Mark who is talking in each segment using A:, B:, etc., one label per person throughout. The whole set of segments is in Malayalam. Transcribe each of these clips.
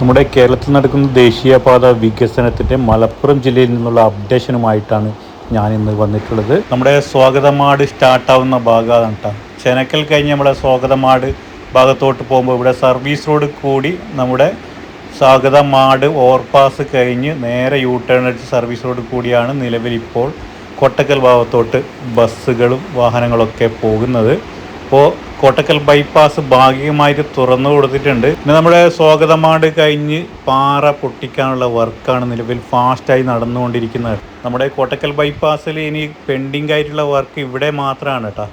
A: നമ്മുടെ കേരളത്തിൽ നടക്കുന്ന ദേശീയപാത വികസനത്തിന്റെ മലപ്പുറം ജില്ലയിൽ നിന്നുള്ള അപ്ഡേഷനുമായിട്ടാണ് ഞാൻ ഇന്ന് വന്നിട്ടുള്ളത്. നമ്മുടെ സ്വാഗതമാട് സ്റ്റാർട്ടാവുന്ന ഭാഗമാണ് കേട്ടോ ചെനക്കൽ കഴിഞ്ഞ് നമ്മുടെ സ്വാഗതമാട് ഭാഗത്തോട്ട് പോകുമ്പോൾ ഇവിടെ സർവീസ് റോഡ് കൂടി നമ്മുടെ സ്വാഗതമാട് ഓവർപാസ് കഴിഞ്ഞ് നേരെ യൂ ടേൺ അടിച്ച് സർവീസ് റോഡ് കൂടിയാണ് നിലവിൽ ഇപ്പോൾ കൊട്ടക്കൽ ഭാഗത്തോട്ട് ബസ്സുകളും വാഹനങ്ങളൊക്കെ പോകുന്നത്. ഇപ്പോൾ കോട്ടക്കൽ ബൈപ്പാസ് ഭാഗികമായിട്ട് തുറന്നു കൊടുത്തിട്ടുണ്ട്. പിന്നെ നമ്മുടെ സ്വാഗതമാട് കഴിഞ്ഞ് പാറ പൊട്ടിക്കാനുള്ള വർക്കാണ് നിലവിൽ ഫാസ്റ്റായി നടന്നുകൊണ്ടിരിക്കുന്നത്. നമ്മുടെ കോട്ടക്കൽ ബൈപ്പാസിൽ ഇനി പെൻഡിങ് ആയിട്ടുള്ള വർക്ക് ഇവിടെ മാത്രമാണ് കേട്ടോ.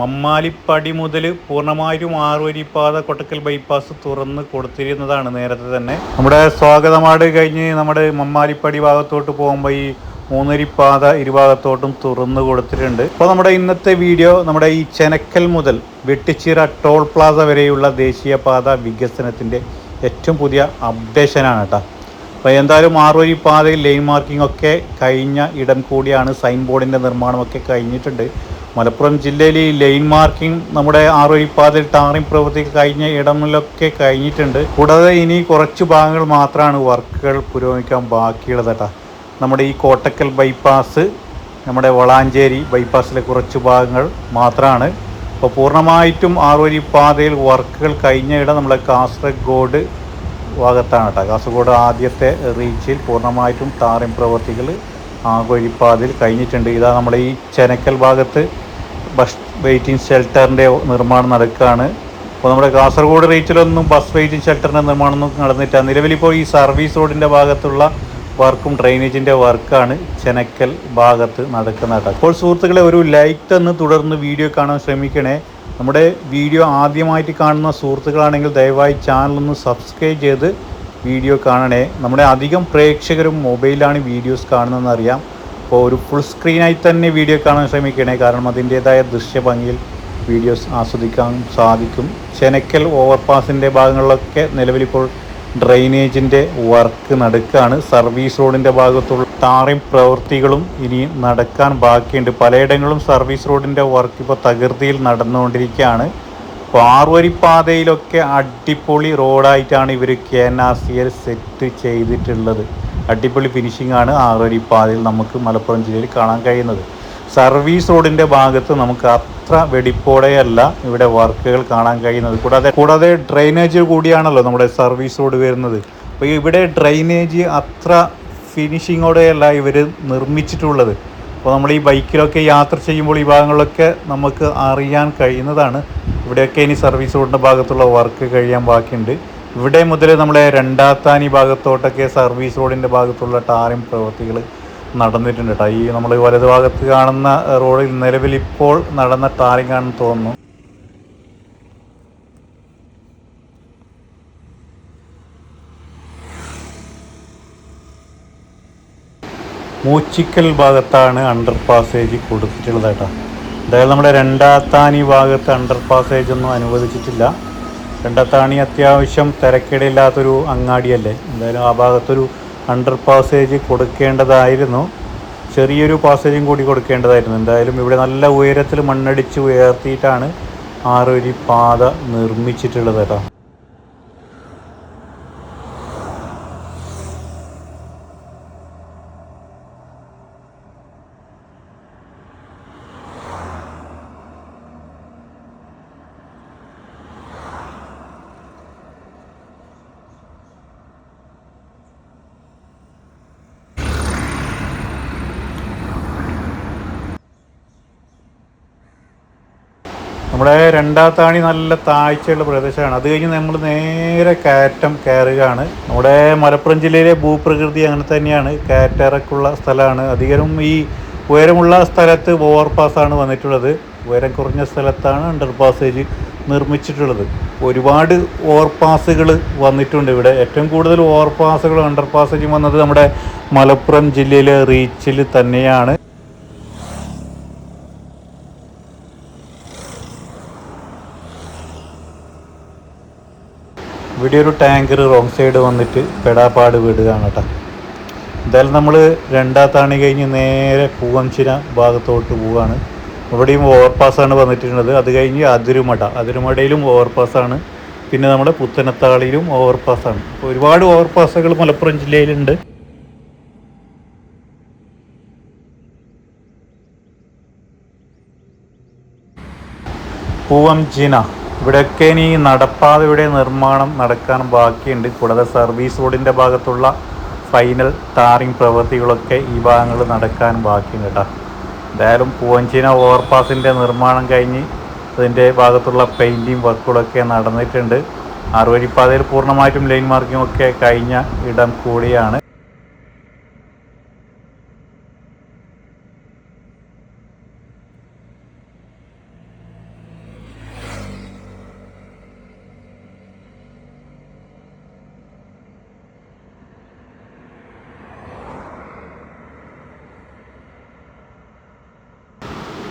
A: മമ്മാലിപ്പടി മുതൽ പൂർണമായും ആറുവരിപ്പാത കൊട്ടക്കൽ ബൈപ്പാസ് തുറന്ന് കൊടുത്തിരുന്നതാണ് നേരത്തെ തന്നെ. നമ്മുടെ സ്വാഗതമാട് കഴിഞ്ഞ് നമ്മുടെ മമ്മാലിപ്പടി ഭാഗത്തോട്ട് പോകുമ്പോൾ ഈ മൂന്നരിപ്പാത ഇരുഭാഗത്തോട്ടും തുറന്നു കൊടുത്തിട്ടുണ്ട്. അപ്പോൾ നമ്മുടെ ഇന്നത്തെ വീഡിയോ നമ്മുടെ ഈ ചെനക്കൽ മുതൽ വെട്ടിച്ചിറ ടോൾ പ്ലാസ വരെയുള്ള ദേശീയപാത വികസനത്തിന്റെ ഏറ്റവും പുതിയ അപ്ഡേഷനാണ് കേട്ടോ. അപ്പോൾ എന്തായാലും ആറുവരി പാതയിൽ ലൈൻ മാർക്കിംഗ് ഒക്കെ കഴിഞ്ഞ ഇടം കൂടിയാണ്. സൈൻ ബോർഡിന്റെ നിർമ്മാണമൊക്കെ കഴിഞ്ഞിട്ടുണ്ട്. മലപ്പുറം ജില്ലയിൽ ഈ ലൈൻ മാർക്കിംഗ് നമ്മുടെ ആറുവരി പാതയിൽ ടാറിംഗ് പ്രവൃത്തി കഴിഞ്ഞ ഇടങ്ങളിലൊക്കെ കഴിഞ്ഞിട്ടുണ്ട്. കൂടാതെ ഇനി കുറച്ച് ഭാഗങ്ങൾ മാത്രമാണ് വർക്കുകൾ പുരോഗമിക്കാൻ ബാക്കിയുള്ളത് കേട്ടോ. നമ്മുടെ ഈ കോട്ടക്കൽ ബൈപ്പാസ് നമ്മുടെ വളാഞ്ചേരി ബൈപ്പാസിലെ കുറച്ച് ഭാഗങ്ങൾ മാത്രമാണ്. അപ്പോൾ പൂർണമായിട്ടും ആറുവരി പാതയിൽ വർക്കുകൾ കഴിഞ്ഞ ഇടം നമ്മുടെ കാസർഗോഡ് ഭാഗത്താണ് കേട്ടോ കാസർഗോഡ് ആദ്യത്തെ റീച്ചിൽ പൂർണമായിട്ടും ടാറിംഗ് പ്രവൃത്തികൾ ആറുവരിപ്പാതയിൽ കഴിഞ്ഞിട്ടുണ്ട്. ഇതാ നമ്മുടെ ഈ ചെനക്കൽ ഭാഗത്ത് ബസ് വെയിറ്റിംഗ് ഷെൽട്ടറിന്റെ നിർമ്മാണം നടക്കുകയാണ്. അപ്പോൾ നമ്മുടെ കാസർഗോഡ് റീച്ചിലൊന്നും ബസ് വെയിറ്റിംഗ് ഷെൽട്ടറിന്റെ നിർമ്മാണമൊന്നും നടന്നിട്ടില്ല. നിലവിലിപ്പോൾ ഈ സർവീസ് റോഡിന്റെ ഭാഗത്തുള്ള വർക്കും ഡ്രെയിനേജിന്റെ വർക്കാണ് ചെനക്കൽ ഭാഗത്ത് നടക്കുന്നത് അപ്പോൾ സുഹൃത്തുക്കളെ ഒരു ലൈക്ക് തന്ന് തുടർന്ന് വീഡിയോ കാണാൻ ശ്രമിക്കണേ. നമ്മുടെ വീഡിയോ ആദ്യമായിട്ട് കാണുന്ന സുഹൃത്തുക്കളാണെങ്കിൽ ദയവായി ചാനലൊന്ന് സബ്സ്ക്രൈബ് ചെയ്ത് വീഡിയോ കാണണേ. നമ്മുടെ അധികം പ്രേക്ഷകരും മൊബൈലാണ് വീഡിയോസ് കാണുന്നതെന്ന് അറിയാം. അപ്പോൾ ഒരു ഫുൾ സ്ക്രീനായി തന്നെ വീഡിയോ കാണാൻ ശ്രമിക്കണേ. കാരണം അതിന്റേതായ ദൃശ്യഭംഗിയിൽ വീഡിയോസ് ആസ്വദിക്കാൻ സാധിക്കും. ചെനക്കൽ ഓവർപാസിന്റെ ഭാഗങ്ങളിലൊക്കെ നിലവിലിപ്പോൾ ഡ്രെയിനേജിന്റെ വർക്ക് നടക്കുകയാണ് സർവീസ് റോഡിന്റെ ഭാഗത്തുള്ള ടാറിംഗ് പ്രവൃത്തികളും ഇനി നടക്കാൻ ബാക്കിയുണ്ട്. പലയിടങ്ങളും സർവീസ് റോഡിന്റെ വർക്ക് ഇപ്പോൾ തകൃതിയിൽ നടന്നുകൊണ്ടിരിക്കുകയാണ്. അപ്പോൾ ആറുവരി പാതയിലൊക്കെ അടിപൊളി റോഡായിട്ടാണ് ഇവർ K N R C L set ചെയ്തിട്ടുള്ളത്. അടിപൊളി ഫിനിഷിംഗ് ആണ് ആറുവരിപ്പാതയിൽ നമുക്ക് മലപ്പുറം ജില്ലയിൽ കാണാൻ കഴിയുന്നത്. സർവീസ് റോഡിന്റെ ഭാഗത്ത് നമുക്ക് അത്ര വെടിപ്പോടെയല്ല ഇവിടെ വർക്കുകൾ കാണാൻ കഴിയുന്നത്. കൂടാതെ കൂടാതെ ഡ്രെയിനേജ് കൂടിയാണല്ലോ നമ്മുടെ സർവീസ് റോഡ് വരുന്നത്. അപ്പോൾ ഇവിടെ ഡ്രെയിനേജ് അത്ര ഫിനിഷിങ്ങോടെയല്ല ഇവർ നിർമ്മിച്ചിട്ടുള്ളത്. അപ്പോൾ നമ്മൾ ഈ ബൈക്കിലൊക്കെ യാത്ര ചെയ്യുമ്പോൾ ഈ ഭാഗങ്ങളിലൊക്കെ നമുക്ക് അറിയാൻ കഴിയുന്നതാണ്. ഇവിടെയൊക്കെ ഇനി സർവീസ് റോഡിന്റെ ഭാഗത്തുള്ള വർക്ക് കഴിയാൻ ബാക്കിയുണ്ട്. ഇവിടെ മുതൽ നമ്മളെ രണ്ടാത്താനി ഭാഗത്തോട്ടൊക്കെ സർവീസ് റോഡിന്റെ ഭാഗത്തുള്ള ടാറിംഗ് പ്രവൃത്തികൾ നടന്നിട്ടുണ്ട് കേട്ടോ ഈ നമ്മൾ വലതുഭാഗത്ത് കാണുന്ന റോഡിൽ നിലവിൽ ഇപ്പോൾ നടന്ന ടാറിംഗ് ആണെന്ന് തോന്നുന്നു. മൂച്ചിക്കൽ ഭാഗത്താണ് അണ്ടർ പാസേജ് കൊടുത്തിട്ടുള്ളത് കേട്ടോ എന്തായാലും നമ്മുടെ രണ്ടാത്താണി ഭാഗത്ത് അണ്ടർ പാസേജ് ഒന്നും അനുവദിച്ചിട്ടില്ല. രണ്ടാത്താണി അത്യാവശ്യം തിരക്കിടയില്ലാത്തൊരു അങ്ങാടിയല്ലേ. എന്തായാലും ആ ഭാഗത്തൊരു അണ്ടർ പാസേജ് കൊടുക്കേണ്ടതായിരുന്നു. ചെറിയൊരു പാസേജും കൂടി കൊടുക്കേണ്ടതായിരുന്നു. എന്തായാലും ഇവിടെ നല്ല ഉയരത്തിൽ മണ്ണടിച്ച് ഉയർത്തിയിട്ടാണ് ആറൊരു പാത നിർമ്മിച്ചിട്ടുള്ളത് കേട്ടോ. നമ്മുടെ രണ്ടാത്താണി നല്ല താഴ്ചയുള്ള പ്രദേശമാണ്. അത് കഴിഞ്ഞ് നമ്മൾ നേരെ കയറ്റം കയറുകയാണ്. നമ്മുടെ മലപ്പുറം ജില്ലയിലെ ഭൂപ്രകൃതി അങ്ങനെ തന്നെയാണ്. കയറ്റിറക്കുള്ള സ്ഥലമാണ്. അധികവും ഈ ഉയരമുള്ള സ്ഥലത്ത് ഓവർപാസ്സാണ് വന്നിട്ടുള്ളത്. ഉയരം കുറഞ്ഞ സ്ഥലത്താണ് അണ്ടർ പാസേജ് നിർമ്മിച്ചിട്ടുള്ളത്. ഒരുപാട് ഓവർപാസുകൾ വന്നിട്ടുണ്ട് ഇവിടെ. ഏറ്റവും കൂടുതൽ ഓവർപാസുകളും അണ്ടർ പാസേജും വന്നത് നമ്മുടെ മലപ്പുറം ജില്ലയിലെ റീച്ചിൽ തന്നെയാണ്. ഇവിടെ ഒരു ടാങ്കർ റോങ് സൈഡ് വന്നിട്ട് പെടാപ്പാട് വിടുകയാണ് കേട്ടോ. എന്തായാലും നമ്മൾ രണ്ടാത്താണി കഴിഞ്ഞ് നേരെ പൂവംശിന ഭാഗത്തോട്ട് പോവുകയാണ് ഇവിടെയും ഓവർപാസ്സാണ് വന്നിട്ടുള്ളത് അത് കഴിഞ്ഞ് അതിരുമട. അതിരുമടയിലും ഓവർപാസ്സാണ് പിന്നെ നമ്മുടെ പുത്തനത്താളിയിലും ഓവർപാസ്സാണ് ഒരുപാട് ഓവർപാസ്സുകൾ മലപ്പുറം ജില്ലയിലുണ്ട്. പൂവംചിന ഇവിടെയൊക്കെ ഇനി നടപ്പാതയുടെ നിർമ്മാണം നടക്കാൻ ബാക്കിയുണ്ട്. കൂടാതെ സർവീസ് റോഡിന്റെ ഭാഗത്തുള്ള ഫൈനൽ ടാറിംഗ് പ്രവൃത്തികളൊക്കെ ഈ ഭാഗങ്ങൾ നടക്കാൻ ബാക്കിയുണ്ട് കേട്ടോ. എന്തായാലും പൂവഞ്ചീന ഓവർപാസിന്റെ നിർമ്മാണം കഴിഞ്ഞ് അതിന്റെ ഭാഗത്തുള്ള പെയിന്റിങ് വർക്കുകളൊക്കെ നടന്നിട്ടുണ്ട്. ആറുവരിപ്പാതയിൽ പൂർണമായിട്ടും ലൈൻ മാർക്കിംഗ് ഒക്കെ കഴിഞ്ഞ ഇടം കൂടിയാണ്.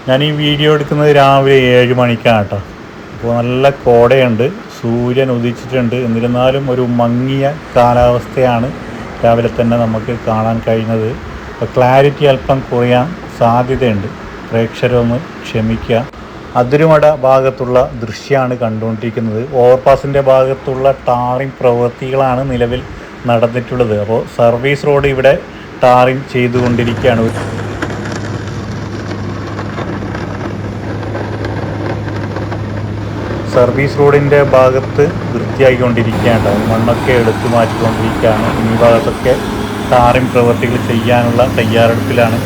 A: ഞാൻ ഈ വീഡിയോ എടുക്കുന്നത് രാവിലെ ഏഴ് മണിക്കാണ് കേട്ടോ. അപ്പോൾ നല്ല കോടയുണ്ട്. സൂര്യൻ ഉദിച്ചിട്ടുണ്ട്. എന്നിരുന്നാലും ഒരു മങ്ങിയ കാലാവസ്ഥയാണ് രാവിലെ തന്നെ നമുക്ക് കാണാൻ കഴിയുന്നത് അപ്പോൾ ക്ലാരിറ്റി അല്പം കുറയാൻ സാധ്യതയുണ്ട്. പ്രേക്ഷകരൊന്ന് ക്ഷമിക്കുക. അതിരുമട ഭാഗത്തുള്ള ദൃശ്യമാണ് കണ്ടുകൊണ്ടിരിക്കുന്നത്. ഓവർപാസിന്റെ ഭാഗത്തുള്ള ടാറിംഗ് പ്രവൃത്തികളാണ് നിലവിൽ നടന്നിട്ടുള്ളത്. അപ്പോൾ സർവീസ് റോഡ് ഇവിടെ ടാറിംഗ് ചെയ്തുകൊണ്ടിരിക്കുകയാണ്. സർവീസ് റോഡിന്റെ ഭാഗത്ത് വൃത്തിയാക്കിക്കൊണ്ടിരിക്കുകയാണ് മണ്ണൊക്കെ എടുത്തു മാറ്റിക്കൊണ്ടിരിക്കുകയാണ്. ഈ ഭാഗത്തൊക്കെ ടാറിംഗ് പ്രവൃത്തികൾ ചെയ്യാനുള്ള തയ്യാറെടുപ്പിലാണ്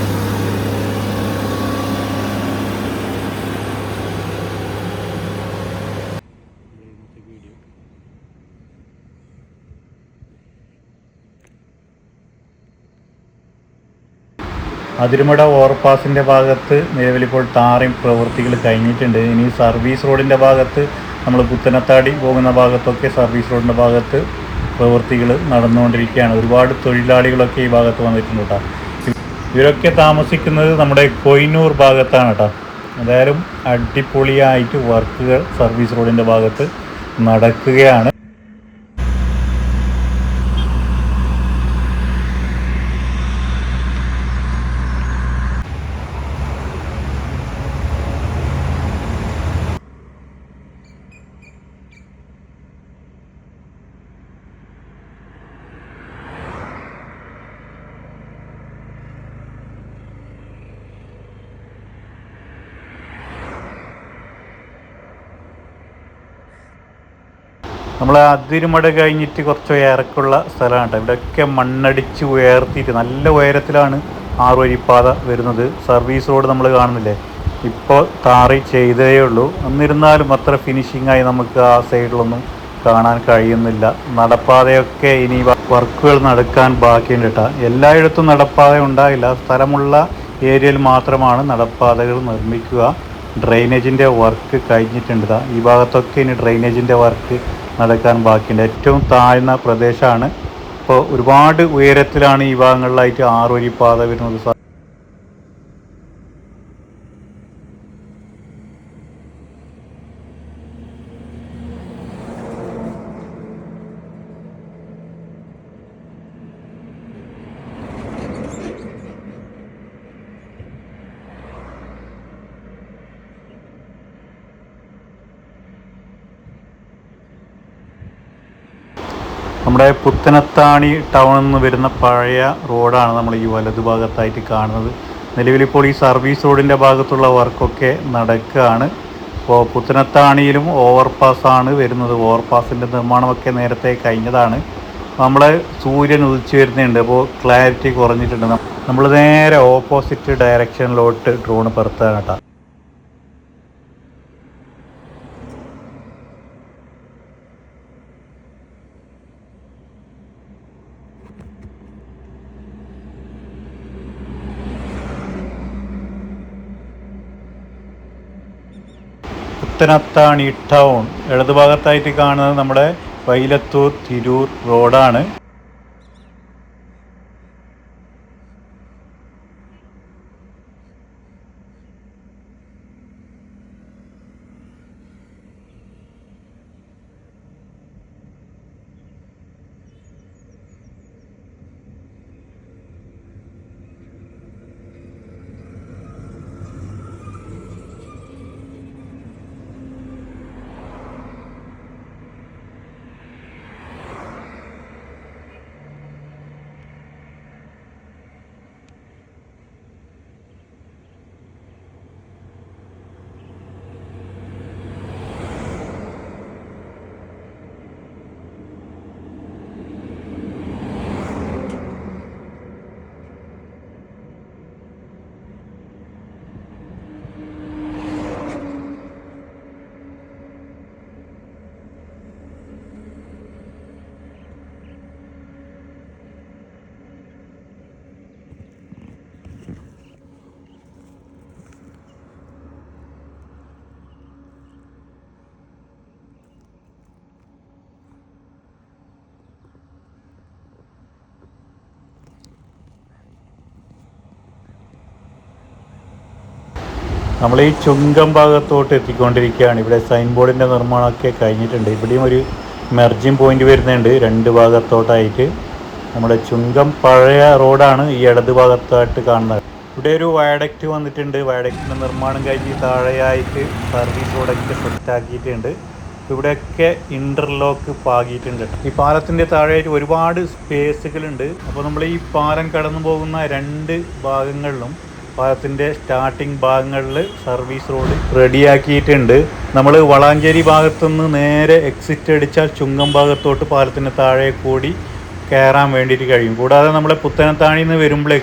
A: അതിരുമട ഓവർപാസിന്റെ ഭാഗത്ത് നിലവിലിപ്പോൾ താറയും പ്രവൃത്തികൾ കഴിഞ്ഞിട്ടുണ്ട്. ഇനി സർവീസ് റോഡിന്റെ ഭാഗത്ത് നമ്മൾ പുത്തനത്താടി പോകുന്ന ഭാഗത്തൊക്കെ സർവീസ് റോഡിന്റെ ഭാഗത്ത് പ്രവൃത്തികൾ നടന്നുകൊണ്ടിരിക്കുകയാണ്. ഒരുപാട് തൊഴിലാളികളൊക്കെ ഈ ഭാഗത്ത് വന്നിട്ടുണ്ട് കേട്ടോ. ഇവരൊക്കെ താമസിക്കുന്നത് നമ്മുടെ കൊയ്നൂർ ഭാഗത്താണ് കേട്ടോ. എന്തായാലും അടിപൊളിയായിട്ട് വർക്കുകൾ സർവീസ് റോഡിന്റെ ഭാഗത്ത് നടക്കുകയാണ്. നമ്മൾ അതിരുമട കഴിഞ്ഞിട്ട് കുറച്ച് ഉയരക്കുള്ള സ്ഥലമാണ് കേട്ടോ. ഇവിടെയൊക്കെ മണ്ണടിച്ച് ഉയർത്തിയിട്ട് നല്ല ഉയരത്തിലാണ് ആറുവരിപ്പാത വരുന്നത്. സർവീസ് റോഡ് നമ്മൾ കാണുന്നില്ലേ? ഇപ്പോൾ താറി ചെയ്തേ ഉള്ളൂ. എന്നിരുന്നാലും അത്ര ഫിനിഷിങ്ങായി നമുക്ക് ആ സൈഡിലൊന്നും കാണാൻ കഴിയുന്നില്ല. നടപ്പാതയൊക്കെ ഇനി വർക്കുകൾ നടക്കാൻ ബാക്കിയുണ്ട് കേട്ടോ. എല്ലായിടത്തും നടപ്പാത ഉണ്ടായില്ല. സ്ഥലമുള്ള ഏരിയയിൽ മാത്രമാണ് നടപ്പാതകൾ നിർമ്മിക്കുക. ഡ്രെയിനേജിന്റെ വർക്ക് കഴിഞ്ഞിട്ടുണ്ട് ഈ ഭാഗത്തൊക്കെ ഇനി ഡ്രെയിനേജിന്റെ വർക്ക് നടക്കാൻ ബാക്കിയുണ്ട്. ഏറ്റവും താഴ്ന്ന പ്രദേശമാണ്. ഇപ്പോൾ ഒരുപാട് ഉയരത്തിലാണ് ഈ ഭാഗങ്ങളിലായിട്ട് ആറുവരി പാത വരുന്നത് സ- നമ്മുടെ പുത്തനത്താണി ടൗണിൽ നിന്ന് വരുന്ന പഴയ റോഡാണ് നമ്മൾ ഈ വലതുഭാഗത്തായിട്ട് കാണുന്നത്. നിലവിലിപ്പോൾ ഈ സർവീസ് റോഡിന്റെ ഭാഗത്തുള്ള വർക്കൊക്കെ നടക്കുകയാണ്. അപ്പോൾ പുത്തനത്താണിയിലും ഓവർപാസ്സാണ് വരുന്നത്. ഓവർപാസിന്റെ നിർമ്മാണമൊക്കെ നേരത്തെ കഴിഞ്ഞതാണ്. നമ്മൾ സൂര്യൻ ഉദിച്ചു വരുന്നുണ്ട്. അപ്പോൾ ക്ലാരിറ്റി കുറഞ്ഞിട്ടുണ്ട്. നമ്മൾ നേരെ ഓപ്പോസിറ്റ് ഡയറക്ഷനിലോട്ട് ഡ്രോൺ പറത്താണ് കേട്ടോ. പുത്തനത്താണി ടൗൺ. ഇടതുഭാഗത്തായിട്ട് കാണുന്നത് നമ്മുടെ വൈലത്തൂർ തിരൂർ റോഡാണ്. നമ്മൾ ഈ ചുങ്കം ഭാഗത്തോട്ട് എത്തിക്കൊണ്ടിരിക്കുകയാണ്. ഇവിടെ സൈൻ ബോർഡിന്റെ നിർമ്മാണമൊക്കെ കഴിഞ്ഞിട്ടുണ്ട്. ഇവിടെയും ഒരു മെർജിങ് പോയിന്റ് വരുന്നുണ്ട്. രണ്ട് ഭാഗത്തോട്ടായിട്ട്. നമ്മുടെ ചുങ്കം പഴയ റോഡാണ് ഈ ഇടത് ഭാഗത്തായിട്ട് കാണുന്നത്. ഇവിടെ ഒരു വയഡക്റ്റ് വന്നിട്ടുണ്ട്. വയഡക്റ്റിന്റെ നിർമ്മാണം കഴിഞ്ഞ് താഴെയായിട്ട് സർവീസ് റോഡൊക്കെ സെറ്റാക്കിയിട്ടുണ്ട് ഇവിടെയൊക്കെ ഇന്റർലോക്ക് പാകിയിട്ടുണ്ട്. ഈ പാലത്തിന്റെ താഴെയായിട്ട് ഒരുപാട് സ്പേസുകളുണ്ട് അപ്പോൾ നമ്മൾ ഈ പാലം കടന്നു പോകുന്ന രണ്ട് ഭാഗങ്ങളിലും പാലത്തിന്റെ സ്റ്റാർട്ടിംഗ് ഭാഗങ്ങളിൽ സർവീസ് റോഡ് റെഡിയാക്കിയിട്ടുണ്ട്. നമ്മൾ വളാഞ്ചേരി ഭാഗത്തുനിന്ന് നേരെ എക്സിറ്റ് അടിച്ചാൽ ചുങ്കം ഭാഗത്തോട്ട് പാലത്തിന് താഴെ കൂടി കയറാൻ വേണ്ടിയിട്ട് കഴിയും. കൂടാതെ നമ്മളെ പുത്തനത്താണിയിൽ നിന്ന് വരുമ്പോൾ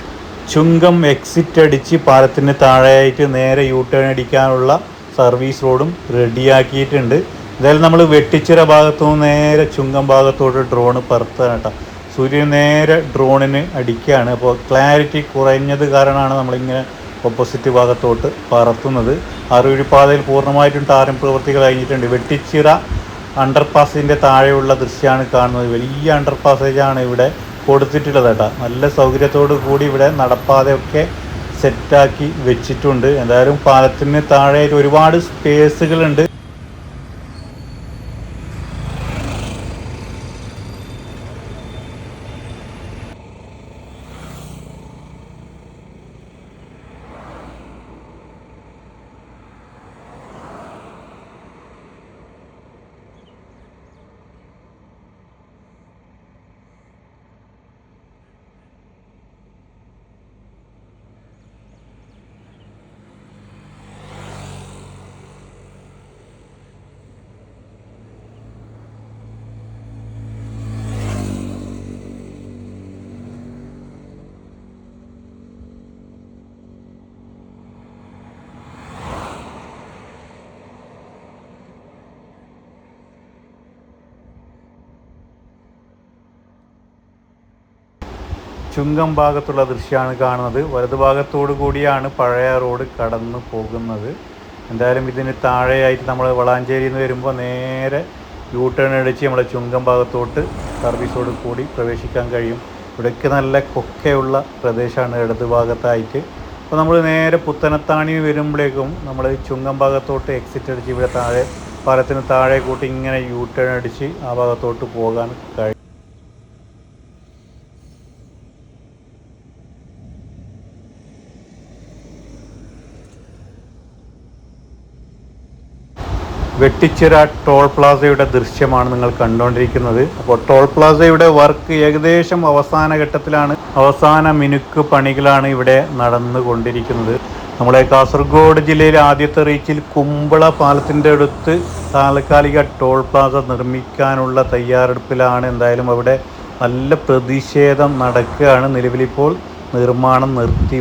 A: ചുങ്കം എക്സിറ്റ് അടിച്ച് പാലത്തിന് താഴെയായിട്ട് നേരെ യൂ ടേൺ അടിക്കാനുള്ള സർവീസ് റോഡും റെഡിയാക്കിയിട്ടുണ്ട്. എന്തായാലും നമ്മൾ വെട്ടിച്ചിറ ഭാഗത്തു നിന്ന് നേരെ ചുങ്കം ഭാഗത്തോട്ട് ഡ്രോണ് പറത്താണ് സൂര്യൻ നേരെ ഡ്രോണിന് അടിക്കുകയാണ്. അപ്പോൾ ക്ലാരിറ്റി കുറഞ്ഞത് കാരണമാണ് നമ്മളിങ്ങനെ ഓപ്പോസിറ്റ് ഭാഗത്തോട്ട് പറത്തുന്നത്. അറിവിഴിപ്പാതയിൽ പൂർണമായിട്ടും ടാറിംഗ് പ്രവൃത്തികൾ കഴിഞ്ഞിട്ടുണ്ട്. വെട്ടിച്ചിറ അണ്ടർപാസിന്റെ താഴെയുള്ള ദൃശ്യമാണ് കാണുന്നത്. വലിയ അണ്ടർ പാസേജാണ് ഇവിടെ കൊടുത്തിട്ടുള്ളത് കേട്ടോ. നല്ല സൗകര്യത്തോടു കൂടി ഇവിടെ നടപ്പാതയൊക്കെ സെറ്റാക്കി വെച്ചിട്ടുണ്ട്. എന്തായാലും പാലത്തിന് താഴെ ഒരുപാട് സ്പേസുകളുണ്ട് ചുങ്കം ഭാഗത്തുള്ള ദൃശ്യമാണ് കാണുന്നത്. വലതു ഭാഗത്തോടു കൂടിയാണ് പഴയ റോഡ് കടന്നു പോകുന്നത്. എന്തായാലും ഇതിന് താഴെയായിട്ട് നമ്മൾ വളാഞ്ചേരിയിൽ നിന്ന് വരുമ്പോൾ നേരെ യൂ ടേൺ അടിച്ച് നമ്മളെ ചുങ്കം ഭാഗത്തോട്ട് സർവീസോട് കൂടി പ്രവേശിക്കാൻ കഴിയും. ഇവിടേക്ക് നല്ല കൊക്കയുള്ള പ്രദേശമാണ് ഇടത് ഭാഗത്തായിട്ട്. അപ്പോൾ നമ്മൾ നേരെ പുത്തനത്താണി വരുമ്പോഴേക്കും നമ്മൾ ചുങ്കം ഭാഗത്തോട്ട് എക്സിറ്റ് അടിച്ച് ഇവിടെ താഴെ പാലത്തിന് താഴെ കൂട്ടി ഇങ്ങനെ യൂ ടേൺ അടിച്ച് ആ ഭാഗത്തോട്ട് പോകാൻ കഴിയും. വെട്ടിച്ചിറ ടോൾ പ്ലാസയുടെ ദൃശ്യമാണ് നിങ്ങൾ കണ്ടുകൊണ്ടിരിക്കുന്നത് അപ്പോൾ ടോൾ പ്ലാസയുടെ വർക്ക് ഏകദേശം അവസാന ഘട്ടത്തിലാണ്. അവസാന മിനുക്ക് പണികളാണ് ഇവിടെ നടന്നുകൊണ്ടിരിക്കുന്നത്. നമ്മളെ കാസർഗോഡ് ജില്ലയിലെ ആദ്യത്തെ റീച്ചിൽ കുമ്പള പാലത്തിന്റെ അടുത്ത് താൽക്കാലിക ടോൾ പ്ലാസ നിർമ്മിക്കാനുള്ള തയ്യാറെടുപ്പിലാണ് എന്തായാലും അവിടെ നല്ല പ്രതിഷേധം നടക്കുകയാണ്. നിലവിലിപ്പോൾ നിർമ്മാണം നിർത്തി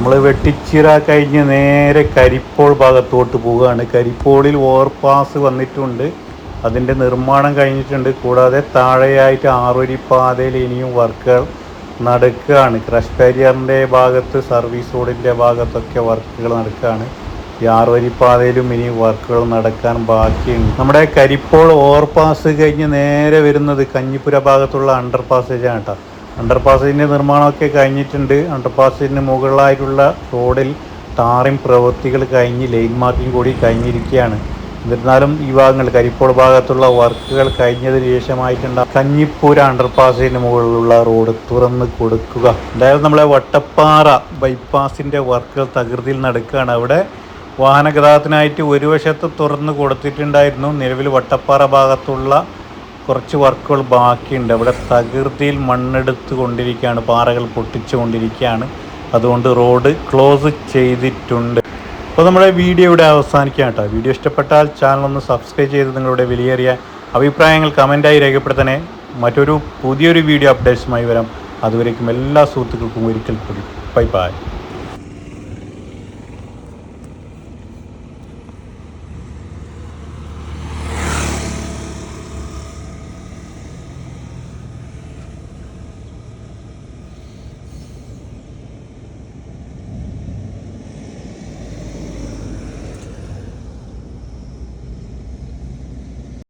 A: നമ്മൾ വെട്ടിച്ചിറ കഴിഞ്ഞ് നേരെ കരിപ്പോൾ ഭാഗത്തോട്ട് പോവുകയാണ്. കരിപ്പോളിൽ ഓവർപാസ് വന്നിട്ടുണ്ട്. അതിന്റെ നിർമ്മാണം കഴിഞ്ഞിട്ടുണ്ട്. കൂടാതെ താഴെയായിട്ട് ആറുവരി പാതയിൽ ഇനിയും വർക്കുകൾ നടക്കുകയാണ്. ക്രഷ് കാരിയറിന്റെ ഭാഗത്ത് സർവീസ് റോഡിന്റെ ഭാഗത്തൊക്കെ വർക്കുകൾ നടക്കുകയാണ്. ഈ ആറുവരി പാതയിലും ഇനി വർക്കുകൾ നടക്കാൻ ബാക്കിയുണ്ട്. നമ്മുടെ കരിപ്പോൾ ഓവർപാസ് കഴിഞ്ഞ് നേരെ വരുന്നത് കഞ്ഞിപ്പുര ഭാഗത്തുള്ള അണ്ടർ പാസേജാണ് കേട്ടോ. അണ്ടർപാസിന്റെ നിർമ്മാണമൊക്കെ കഴിഞ്ഞിട്ടുണ്ട്. അണ്ടർപാസിന് മുകളിലായിട്ടുള്ള റോഡിൽ ടാറിംഗ് പ്രവൃത്തികൾ കഴിഞ്ഞ് ലൈൻ മാർക്കിംഗ് കൂടി കഴിഞ്ഞിരിക്കുകയാണ്. എന്നിരുന്നാലും ഈ ഭാഗങ്ങൾ കരിപ്പോൾ ഭാഗത്തുള്ള വർക്കുകൾ കഴിഞ്ഞതിന് ശേഷമായിട്ടുണ്ട്. കഞ്ഞിപ്പൂര അണ്ടർപാസിന് മുകളിലുള്ള റോഡ് തുറന്ന് കൊടുക്കുക. എന്തായാലും നമ്മളെ വട്ടപ്പാറ ബൈപ്പാസിന്റെ വർക്കുകൾ തകൃതിയിൽ നടക്കുകയാണ്. അവിടെ വാഹന ഗതാഗതത്തിനായിട്ട് ഒരു വശത്ത് തുറന്ന് കൊടുത്തിട്ടുണ്ടായിരുന്നു. നിലവിൽ വട്ടപ്പാറ ഭാഗത്തുള്ള കുറച്ച് വർക്കുകൾ ബാക്കിയുണ്ട്. അവിടെ തകൃതിയിൽ മണ്ണെടുത്ത് കൊണ്ടിരിക്കുകയാണ്. പാറകൾ പൊട്ടിച്ചുകൊണ്ടിരിക്കുകയാണ് അതുകൊണ്ട് റോഡ് ക്ലോസ് ചെയ്തിട്ടുണ്ട്. അപ്പോൾ നമ്മുടെ വീഡിയോ ഇവിടെ അവസാനിക്കാം കേട്ടോ. വീഡിയോ ഇഷ്ടപ്പെട്ടാൽ ചാനൽ ഒന്ന് സബ്സ്ക്രൈബ് ചെയ്ത് നിങ്ങളുടെ വിലയേറിയ അഭിപ്രായങ്ങൾ കമന്റായി രേഖപ്പെടുത്തണേ. മറ്റൊരു പുതിയൊരു വീഡിയോ അപ്ഡേറ്റ്സുമായി വരാം. അതുവരേക്കും എല്ലാ സുഹൃത്തുക്കൾക്കും ഒരിക്കൽ കൂടി. Bye bye